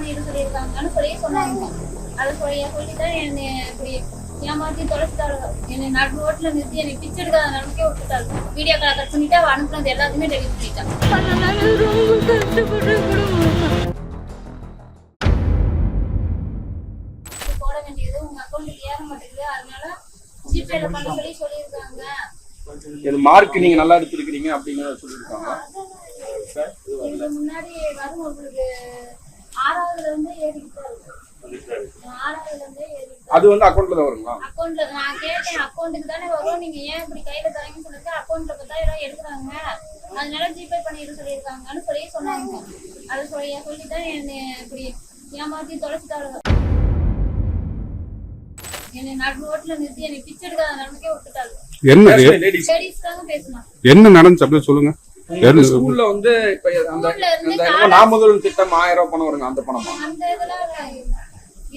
பண்ணிட்டு சொல்லியிருக்காங்கன்னு சொல்லி சொன்னாங்க. அதை சொல்லி சொல்லிதான் என்னை இப்படி ஏமாத்தி தொலைச்சிட்டாரு. என்னை நடு ரோட்ல நிறுத்தி என்னை பிச்சை எடுக்காத நிலைமைக்கே விட்டுட்டாரு. வீடியோ கால் கட் பண்ணிட்டு அவ அனுப்புனது எல்லாத்தையுமே டெலிட் பண்ணிட்டான். போட வேண்டியது உங்க அக்கௌண்ட்டுக்கு ஏற மாட்டேங்குது. அதனால ஜிபேல பண்ண சொல்லி சொல்லியிருக்காங்க. மார்க் நீங்க நல்லா எடுத்திருக்கிறீங்க அப்படிங்கறத சொல்லியிருக்காங்க. முன்னாடி வரும் உங்களுக்கு அது வந்து அக்கௌண்ட்ல தான் வருங்களா? அக்கௌண்ட்ல நான் கேட்டேன் அக்கௌண்ட்டுக்கு தானே வரும் நீங்க ஏன் இப்படி கையில தரீங்கன்னு சொல்லிட்டு அக்கௌண்ட்ல பத்தாயிரம் எடுக்கிறாங்க. அதனால ஜிபே பண்ணிட்டு சொல்லியிருக்காங்கன்னு சொல்லி சொன்னாங்க. அதை சொல்லி சொல்லிதான் என்னை இப்படி ஏமாத்தி தொலைச்சிட்டாரு என்னை நடந்துச்சு? அப்படியே சொல்லுங்க. ஸ்கூல்ல வந்து இப்ப அந்த அந்த நாமதல் திட்டம் ஆயிரம் ரூபாய் பணம் வருங்க அந்த பணமா? அந்த இதெல்லாம்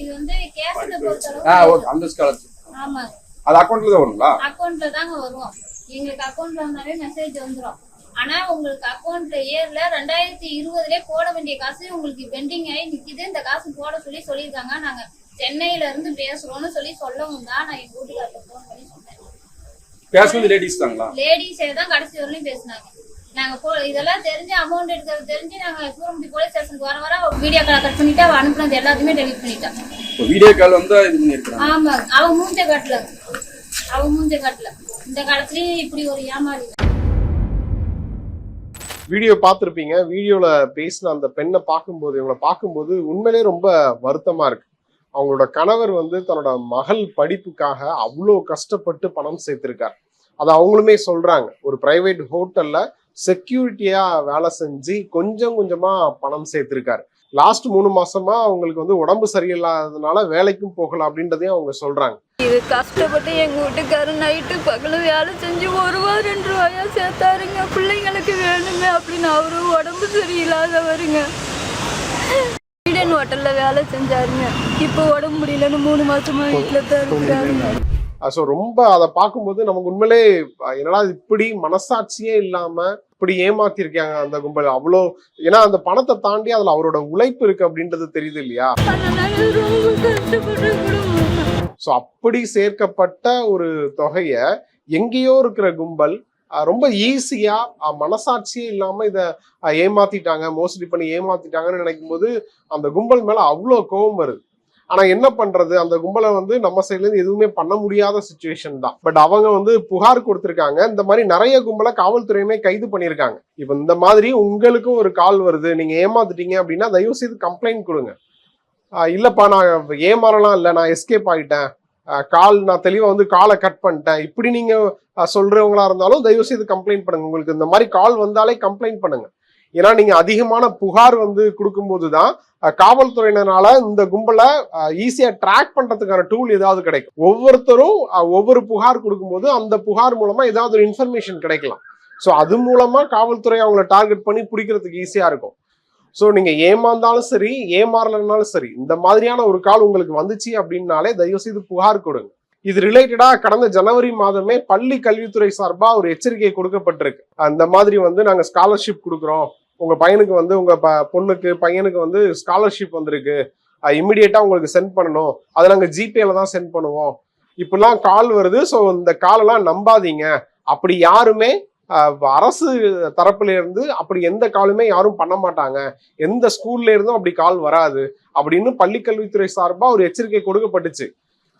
இது வந்து கேசத்தை ஆ பொறுத்தளவு ஓகே அந்த ஸ்காலர்ஷிப் ஆமாங்க அது அக்கௌண்ட்ல தான் வருங்களா? அக்கௌண்ட்ல தாங்க வரும் எங்களுக்கு அக்கௌண்ட்ல வந்தாலே மெசேஜ் வந்துரும். ஆனா உங்களுக்கு அக்கௌண்ட்ல ஏர்ல ரெண்டாயிரத்தி இருபதுலயே போட வேண்டிய காசு உங்களுக்கு பெண்டிங் ஆகி நிக்குது. இந்த காசு போட சொல்லி சொல்லியிருக்காங்க. நாங்க சென்னையில இருந்து பேசுறோம்னு சொல்லி சொல்லவும் தான் நான் எங்க போன் பண்ணி சொன்னேன். பேசுனது லேடிஸ் தாங்களா? லேடிஸே தான் கடைசி வரலையும் பேசினாங்க. நாங்க இதெல்லாம் தெரிஞ்சு அமௌண்ட் எடுக்கிறது தெரிஞ்சு நாங்க சூரமுடி போலீஸ் ஸ்டேஷனுக்கு வர வர வீடியோ கால் கட் பண்ணிட்டு அவ அனுப்புனது எல்லாத்தையுமே டெலிட் பண்ணிட்டான் வீடியோ கால் வந்து இது பண்ணிருக்காங்க ஆமா. அவ மூஞ்ச காட்டல. அவ மூஞ்ச காட்டல. இந்த காலத்துலயும் இப்படி ஒரு ஏமாறி வீடியோ பார்த்துருப்பீங்க. வீடியோல பேசின அந்த பெண்ணை பார்க்கும்போது இவங்களை பார்க்கும்போது உண்மையிலே ரொம்ப வருத்தமா இருக்கு. அவங்களோட கணவர் வந்து தன்னோட மகள் படிப்புக்காக அவ்வளோ கஷ்டப்பட்டு பணம் சேர்த்திருக்கார். அது அவங்களுமே சொல்றாங்க. ஒரு பிரைவேட் ஹோட்டல்ல செக்யூரிட்டியா வேலை செஞ்சு கொஞ்சம் கொஞ்சமா பணம் சேர்த்திருக்காரு. லாஸ்ட் மூணு மாசமா அவங்களுக்கு வந்து உடம்பு சரியில்லாததுனால வேலைக்கும் போகல அப்படின்றதையும் அவங்க சொல்றாங்க. இது கஷ்டப்பட்டு எங்க வீட்டுக்காரர் நைட்டு பகல வேலை செஞ்சு ஒரு ரூபா ரெண்டு ரூபாயா சேர்த்தாருங்க. பிள்ளைங்களுக்கு வேணுமே அப்படின்னு அவரும் உடம்பு சரியில்லாதவருங்க. ஈடன் ஹோட்டல்ல வேலை செஞ்சாருங்க. இப்போ உடம்பு முடியலன்னு மூணு மாசமா வீட்டுல தான் இருக்கிறாருங்க. ஸோ ரொம்ப அதை பார்க்கும்போது நமக்கு உண்மையிலே என்னடா இப்படி மனசாட்சியே இல்லாம இப்படி ஏமாத்திருக்காங்க அந்த கும்பல். அவ்வளோ ஏன்னா அந்த பணத்தை தாண்டி அதுல அவரோட உழைப்பு இருக்கு அப்படின்றது தெரியுது இல்லையா? ஸோ அப்படி சேர்க்கப்பட்ட ஒரு தொகையை எங்கேயோ இருக்கிற கும்பல் ரொம்ப ஈஸியா மனசாட்சியே இல்லாம இதை ஏமாத்திட்டாங்க மோசடி பண்ணி ஏமாத்திட்டாங்கன்னு நினைக்கும் போது அந்த கும்பல் மேல அவ்வளோ கோபம் வருது. ஆனால் என்ன பண்ணுறது அந்த கும்பலை வந்து நம்ம சைட்லேருந்து எதுவுமே பண்ண முடியாத சுச்சுவேஷன் தான். பட் அவங்க வந்து புகார் கொடுத்துருக்காங்க. இந்த மாதிரி நிறைய கும்பலை காவல்துறையுமே கைது பண்ணியிருக்காங்க. இப்போ இந்த மாதிரி உங்களுக்கும் ஒரு கால் வருது. நீங்கள் ஏமாத்துட்டீங்க அப்படின்னா தயவு செய்து கம்ப்ளைண்ட் கொடுங்க இல்லைப்பா நான் ஏமாறலாம் இல்லை. நான் எஸ்கேப் ஆகிட்டேன் கால் நான் தெளிவாக வந்து காலை கட் பண்ணிட்டேன். இப்படி நீங்கள் சொல்கிறவங்களா இருந்தாலும் தயவு செய்து கம்ப்ளைண்ட் பண்ணுங்க. உங்களுக்கு இந்த மாதிரி கால் வந்தாலே கம்ப்ளைண்ட் பண்ணுங்கள் ஏன்னா நீங்க அதிகமான புகார் வந்து கொடுக்கும்போது தான் அஹ் காவல்துறையினரால இந்த கும்பலை ஈஸியா ட்ராக் பண்றதுக்கான டூல் ஏதாவது கிடைக்கும். ஒவ்வொருத்தரும் ஒவ்வொரு புகார் கொடுக்கும்போது அந்த புகார் மூலமா ஏதாவது ஒரு இன்ஃபர்மேஷன் கிடைக்கலாம். ஸோ அது மூலமா காவல்துறை அவங்கள டார்கெட் பண்ணி பிடிக்கிறதுக்கு ஈஸியா இருக்கும். ஸோ நீங்க ஏமாந்தாலும் சரி ஏமாறலனாலும் சரி இந்த மாதிரியான ஒரு கால் உங்களுக்கு வந்துச்சு அப்படின்னாலே தயவு செய்து புகார் கொடுங்க. இது ரிலேட்டடா கடந்த ஜனவரி மாதமே பள்ளி கல்வித்துறை சார்பாக ஒரு எச்சரிக்கை கொடுக்கப்பட்டிருக்கு. அந்த மாதிரி வந்து நாங்கள் ஸ்காலர்ஷிப் கொடுக்குறோம். உங்க பையனுக்கு வந்து உங்க ப- பொண்ணுக்கு பையனுக்கு வந்து ஸ்காலர்ஷிப் வந்திருக்கு. இமிடியேட்டா உங்களுக்கு சென்ட் பண்ணணும். அதை நாங்க ஜிபேல தான் சென்ட் பண்ணுவோம். இப்படிலாம் கால் வருது. ஸோ இந்த காலெல்லாம் நம்பாதீங்க. அப்படி யாருமே அரசு தரப்புல இருந்து அப்படி எந்த காலுமே யாரும் பண்ண மாட்டாங்க. எந்த ஸ்கூல்ல இருந்தும் அப்படி கால் வராது. அப்படின்னு பள்ளிக்கல்வித்துறை சார்பா ஒரு எச்சரிக்கை கொடுக்கப்பட்டுச்சு.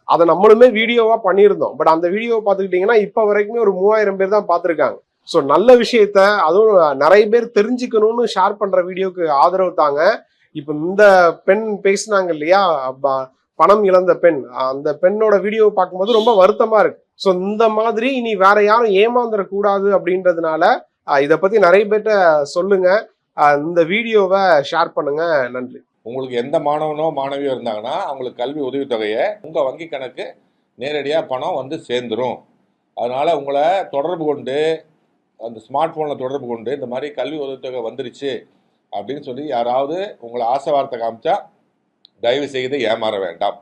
அதை நம்மளுமே வீடியோவா பண்ணியிருந்தோம். பட் அந்த வீடியோவை பார்த்துக்கிட்டிங்கன்னா இப்போ வரைக்குமே ஒரு மூவாயிரம் பேர் தான் பார்த்துருக்காங்க. ஸோ நல்ல விஷயத்த அதுவும் நிறைய பேர் தெரிஞ்சுக்கணும்னு ஷேர் பண்ற வீடியோக்கு ஆதரவு தாங்க. இப்போ இந்த பெண் பேசினாங்க இல்லையா? பணம் இழந்த பெண். அந்த பெண்ணோட வீடியோவை பார்க்கும்போது ரொம்ப வருத்தமா இருக்கு. ஸோ இந்த மாதிரி இனி வேற யாரும் ஏமாந்துடக்கூடாது அப்படின்றதுனால இதை பத்தி நிறைய பேர்ட்ட சொல்லுங்க. இந்த வீடியோவை ஷேர் பண்ணுங்க. நன்றி. உங்களுக்கு எந்த மாணவனோ மாணவியோ இருந்தாங்கன்னா அவங்களுக்கு கல்வி உதவித்தொகையை உங்கள் வங்கி கணக்கு நேரடியாக பணம் வந்து சேர்ந்துரும். அதனால் உங்களை தொடர்பு கொண்டு அந்த ஸ்மார்ட் ஃபோனில் தொடர்பு கொண்டு இந்த மாதிரி கல்வி உதவித்தொகை வந்துருச்சு அப்படின்னு சொல்லி யாராவது உங்களை ஆசை வார்த்தை காமிச்சா தயவு செய்து ஏமாற வேண்டாம்.